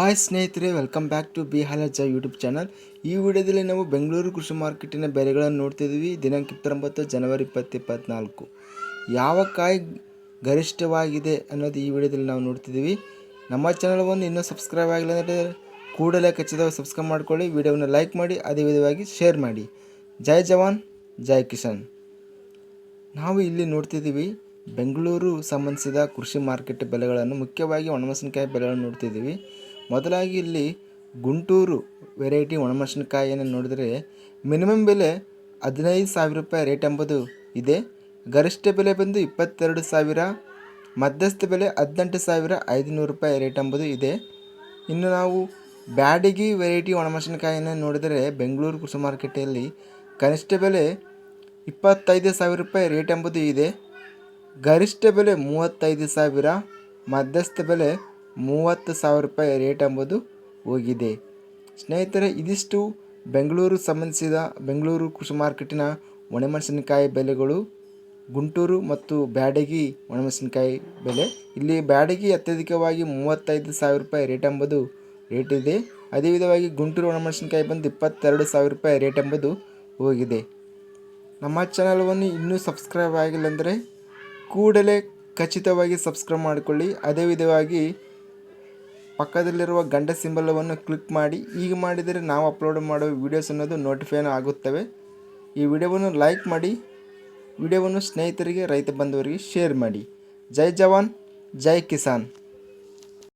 Hi ಸ್ನೇಹಿತರೆ welcome back to B ಹಾಲಜ YouTube channel ಈ ವಿಡಿಯೋದಲ್ಲಿ ನಾವು ಬೆಂಗಳೂರು ಕೃಷಿ ಮಾರ್ಕೆಟಿನ ಬೆಲೆಗಳನ್ನು ನೋಡ್ತಿದ್ದೀವಿ ದಿನಾಂಕ ಇಪ್ಪತ್ತೊಂಬತ್ತು ಜನವರಿ ಇಪ್ಪತ್ತು ಇಪ್ಪತ್ತ್ನಾಲ್ಕು ಯಾವ ಕಾಯಿ ಗರಿಷ್ಠವಾಗಿದೆ ಅನ್ನೋದು ಈ ವಿಡಿಯೋದಲ್ಲಿ ನಾವು ನೋಡ್ತಿದ್ದೀವಿ ನಮ್ಮ ಚಾನಲ್ವನ್ನು ಇನ್ನೂ ಸಬ್ಸ್ಕ್ರೈಬ್ ಆಗಿಲ್ಲ ಅಂದರೆ ಕೂಡಲೇ ಖಚಿತವಾಗಿ ಸಬ್ಸ್ಕ್ರೈಬ್ ಮಾಡ್ಕೊಳ್ಳಿ. ವಿಡಿಯೋವನ್ನು ಲೈಕ್ ಮಾಡಿ, ಅದೇ ವಿಧವಾಗಿ ಶೇರ್ ಮಾಡಿ. ಜೈ ಜವಾನ್, ಜೈ ಕಿಶನ್ ನಾವು ಇಲ್ಲಿ ನೋಡ್ತಿದ್ದೀವಿ ಬೆಂಗಳೂರು ಸಂಬಂಧಿಸಿದ ಕೃಷಿ ಮಾರ್ಕೆಟ್ ಬೆಲೆಗಳನ್ನು, ಮುಖ್ಯವಾಗಿ ಒಣಮೆಣಸಿನಕಾಯಿ ಬೆಲೆಗಳನ್ನು ನೋಡ್ತಿದ್ದೀವಿ ಮೊದಲಾಗಿ ಇಲ್ಲಿ ಗುಂಟೂರು ವೆರೈಟಿ ಒಣಮೆಣಸಿನಕಾಯಿಯನ್ನು ನೋಡಿದರೆ ಮಿನಿಮಮ್ ಬೆಲೆ ಹದಿನೈದು ಸಾವಿರ ರೂಪಾಯಿ ರೇಟ್ ಎಂಬುದು ಇದೆ. ಗರಿಷ್ಠ ಬೆಲೆ ಬಂದು ಇಪ್ಪತ್ತೆರಡು ಸಾವಿರ, ಮಧ್ಯಸ್ಥ ಬೆಲೆ ಹದಿನೆಂಟು ಸಾವಿರ, ಐದುನೂರು ರೂಪಾಯಿ ರೇಟ್ ಎಂಬುದು ಇದೆ. ಇನ್ನು ನಾವು ಬ್ಯಾಡಗಿ ವೆರೈಟಿ ಒಣಮೆಣಸಿನಕಾಯಿಯನ್ನು ನೋಡಿದರೆ ಬೆಂಗಳೂರು ಕೃಷಿ ಮಾರುಕಟ್ಟೆಯಲ್ಲಿ ಕನಿಷ್ಠ ಬೆಲೆ ಇಪ್ಪತ್ತೈದು ಸಾವಿರ ರೂಪಾಯಿ ರೇಟ್ ಎಂಬುದು ಇದೆ. ಗರಿಷ್ಠ ಬೆಲೆ ಮೂವತ್ತೈದು ಸಾವಿರ, ಮಧ್ಯಸ್ಥ ಬೆಲೆ ಮೂವತ್ತು ಸಾವಿರ ರೂಪಾಯಿ ರೇಟ್ ಎಂಬುದು ಹೋಗಿದೆ. ಸ್ನೇಹಿತರೆ, ಇದಿಷ್ಟು ಬೆಂಗಳೂರು ಸಂಬಂಧಿಸಿದ ಬೆಂಗಳೂರು ಕೃಷಿ ಮಾರ್ಕೆಟಿನ ಒಣಮೆಣಸಿನಕಾಯಿ ಬೆಲೆಗಳು. ಗುಂಟೂರು ಮತ್ತು ಬ್ಯಾಡಗಿ ಒಣಮೆಣಸಿನಕಾಯಿ ಬೆಲೆ. ಇಲ್ಲಿ ಬ್ಯಾಡಗಿ ಅತ್ಯಧಿಕವಾಗಿ ಮೂವತ್ತೈದು ಸಾವಿರ ರೂಪಾಯಿ ರೇಟ್ ಎಂಬುದು ರೇಟ್ ಇದೆ. ಅದೇ ವಿಧವಾಗಿ ಗುಂಟೂರು ಒಣಮೆಣಸಿನಕಾಯಿ ಬಂದು ಇಪ್ಪತ್ತೆರಡು ಸಾವಿರ ರೂಪಾಯಿ ರೇಟ್ ಎಂಬುದು ಹೋಗಿದೆ. ನಮ್ಮ ಚಾನಲ್ವನ್ನು ಇನ್ನೂ ಸಬ್ಸ್ಕ್ರೈಬ್ ಆಗಿಲ್ಲ ಅಂದರೆ ಕೂಡಲೇ ಖಚಿತವಾಗಿ ಸಬ್ಸ್ಕ್ರೈಬ್ ಮಾಡಿಕೊಳ್ಳಿ. ಅದೇ ವಿಧವಾಗಿ ಪಕ್ಕದಲ್ಲಿರುವ ಗಂಟೆ ಸಿಂಬಲವನ್ನು ಕ್ಲಿಕ್ ಮಾಡಿ ಈಗ ಮಾಡಿದರೆ ನಾವು ಅಪ್ಲೋಡ್ ಮಾಡುವ ವೀಡಿಯೋಸ್ ಅನ್ನೋದು ನೋಟಿಫೈನ್ ಆಗುತ್ತವೆ. ಈ ವಿಡಿಯೋವನ್ನು ಲೈಕ್ ಮಾಡಿ ವಿಡಿಯೋವನ್ನು ಸ್ನೇಹಿತರಿಗೆ, ರೈತ ಬಂಧುವರಿಗೆ ಶೇರ್ ಮಾಡಿ. ಜೈ ಜವಾನ್, ಜೈ ಕಿಸಾನ್.